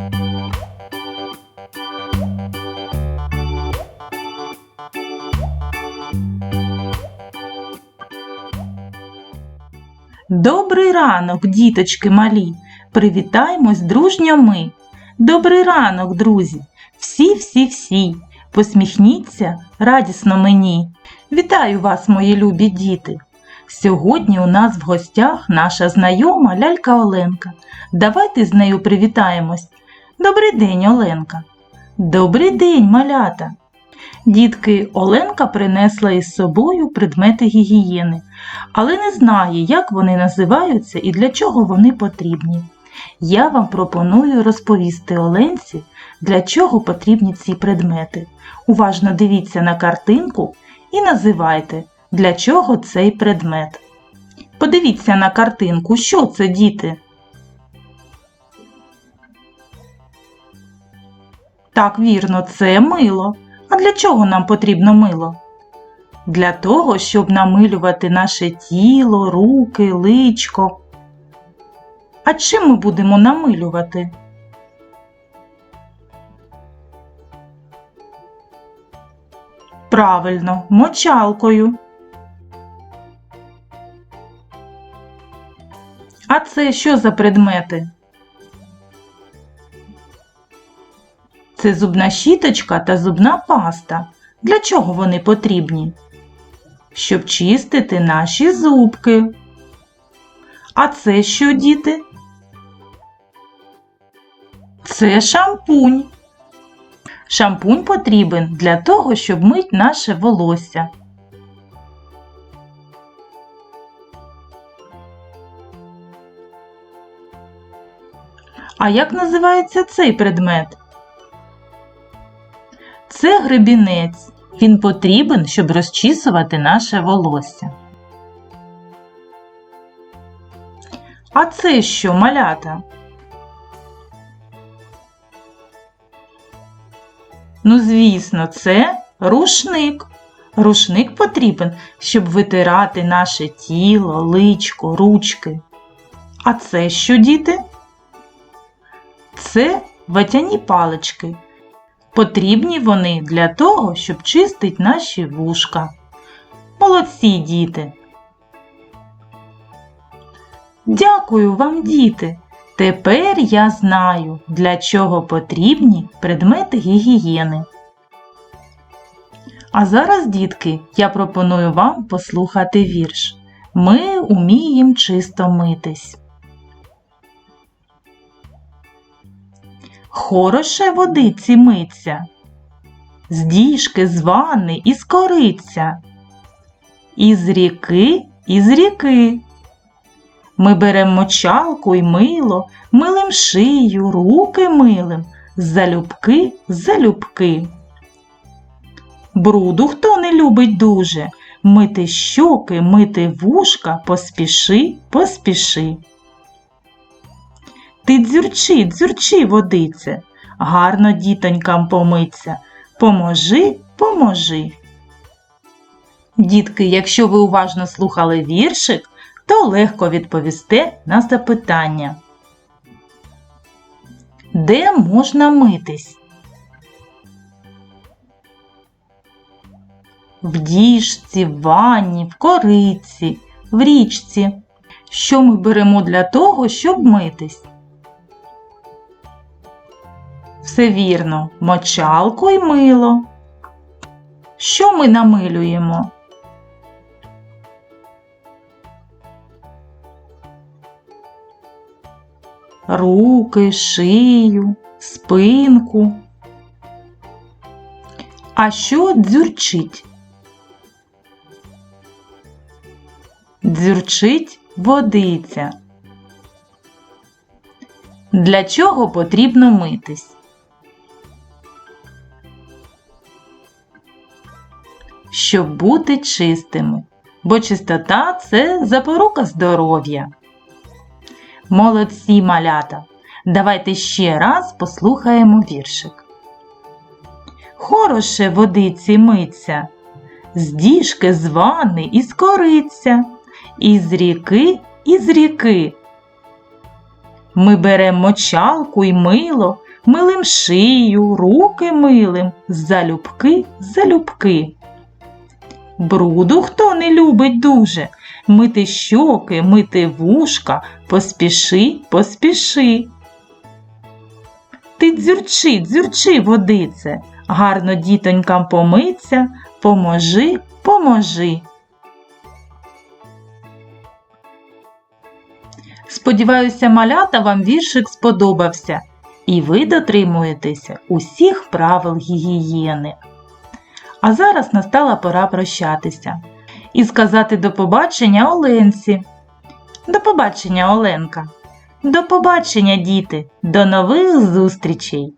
Добрий ранок, діточки малі, привітаймось дружньо ми. Добрий ранок, друзі, всі-всі-всі, посміхніться радісно мені. Вітаю вас, мої любі діти. Сьогодні у нас в гостях наша знайома лялька Оленка. Давайте з нею привітаємось. Добрий день, Оленка. Добрий день, малята. Дітки, Оленка принесла із собою предмети гігієни але не знає, як вони називаються і для чого вони потрібні. Я вам пропоную розповісти Оленці, для чого потрібні ці предмети. Уважно дивіться на картинку і називайте, для чого цей предмет. Подивіться на картинку, що це діти? Так, вірно, це мило. А для чого нам потрібно мило? для того, щоб намилювати наше тіло, руки, личко. А чим ми будемо намилювати? Правильно, мочалкою. А це що за предмети? Це зубна щіточка та зубна паста. Для чого вони потрібні? щоб чистити наші зубки. А це що, діти? Це шампунь. Шампунь потрібен для того, щоб мить наше волосся. А як називається цей предмет? Це гребінець. Він потрібен, щоб розчісувати наше волосся. А це що, малята? Ну, звісно, це рушник. Рушник потрібен, щоб витирати наше тіло, личко, ручки. А це що, діти? Це ватяні палички. Потрібні вони для того, щоб чистить наші вушка. Молодці діти. Дякую вам, діти. Тепер я знаю, для чого потрібні предмети гігієни. А зараз, дітки, я пропоную вам послухати вірш. Ми уміємо чисто митись. Хороше водиці миться, з діжки, з ванни і з кориця, із ріки, із ріки. Ми беремо мочалку й мило, милим шию, руки милим, залюбки, залюбки. Бруду хто не любить дуже, мити щоки, мити вушка, поспіши, поспіши. Ти дзюрчи, дзюрчи, водице, гарно дітонькам помиться. Поможи, поможи. Дітки, якщо ви уважно слухали віршик, то легко відповісте на запитання. Де можна митись? В діжці, в ванні, в кориці, в річці. Що ми беремо для того, щоб митись? Все вірно, мочалку й мило. Що ми намилюємо? Руки, шию, спинку. А що дзюрчить? Дзюрчить водиця. Для чого потрібно митись? Щоб бути чистими, бо чистота це запорука здоров'я. Молодці малята! Давайте ще раз послухаємо віршик. Хороше водиці миться, з діжки з ванни і з кориця, із ріки, із ріки. Ми беремо мочалку й мило, Милим шию, руки милим, залюбки, залюбки. Бруду хто не любить дуже, мити щоки, мити вушка, поспіши, поспіши. Ти дзюрчи, дзюрчи, водице, гарно дітонькам помиться, поможи, поможи. Сподіваюся, малята вам віршик сподобався, і ви дотримуєтеся усіх правил гігієни. А зараз настала пора прощатися і сказати до побачення Оленці. До побачення, Оленка. До побачення, діти, до нових зустрічей!